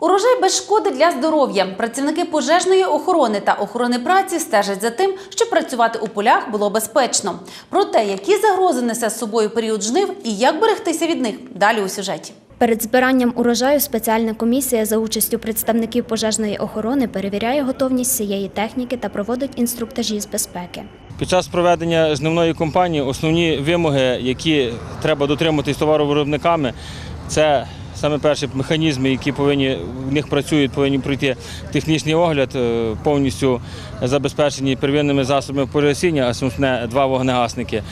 Урожай без шкоди для здоров'я. Працівники пожежної охорони та охорони праці стежать за тим, щоб працювати у полях було безпечно. Про те, які загрози несе з собою період жнив і як берегтися від них, далі у сюжеті. Перед збиранням урожаю спеціальна комісія за участю представників пожежної охорони перевіряє готовність цієї техніки та проводить інструктажі з безпеки. Під час проведення жнивної кампанії основні вимоги, які треба дотримуватись товаровиробниками, це саме перше механізми, які повинні в них працюють, повинні пройти технічний огляд, е, повністю забезпечені первинними засобами погасіння, а основне два вогнегасники.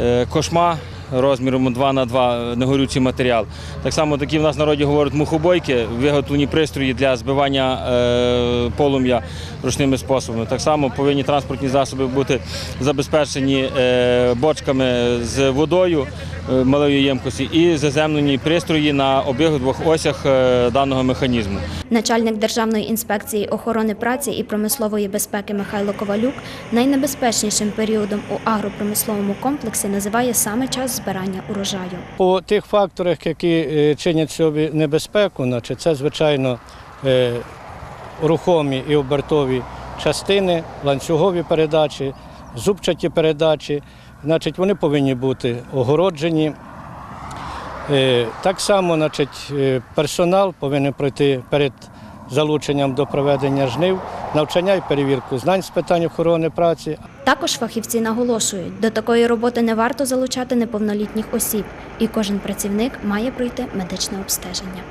Е, Кошма розміром 2 на 2 негорючий матеріал. Так само такі в нас народі говорять мухобойки, виготовлені пристрої для збивання е, полум'я ручними способами. Так само повинні транспортні засоби бути забезпечені бочками з водою малої ємкості і заземлені пристрої на обидвох осях е, даного механізму. Начальник Державної інспекції охорони праці і промислової безпеки Михайло Ковалюк найнебезпечнішим періодом у агропромисловому комплексі називає саме час збирання урожаю. По тих факторах, які е, чинять собі небезпеку, значить, це, звичайно, е, рухомі і обертові частини, ланцюгові передачі, зубчаті передачі. Значить, вони повинні бути огороджені. Е, Так само значить, е, персонал повинен пройти перед залученням до проведення жнив, навчання і перевірку знань з питань охорони праці, Також фахівці наголошують, до такої роботи не варто залучати неповнолітніх осіб, і кожен працівник має пройти медичне обстеження.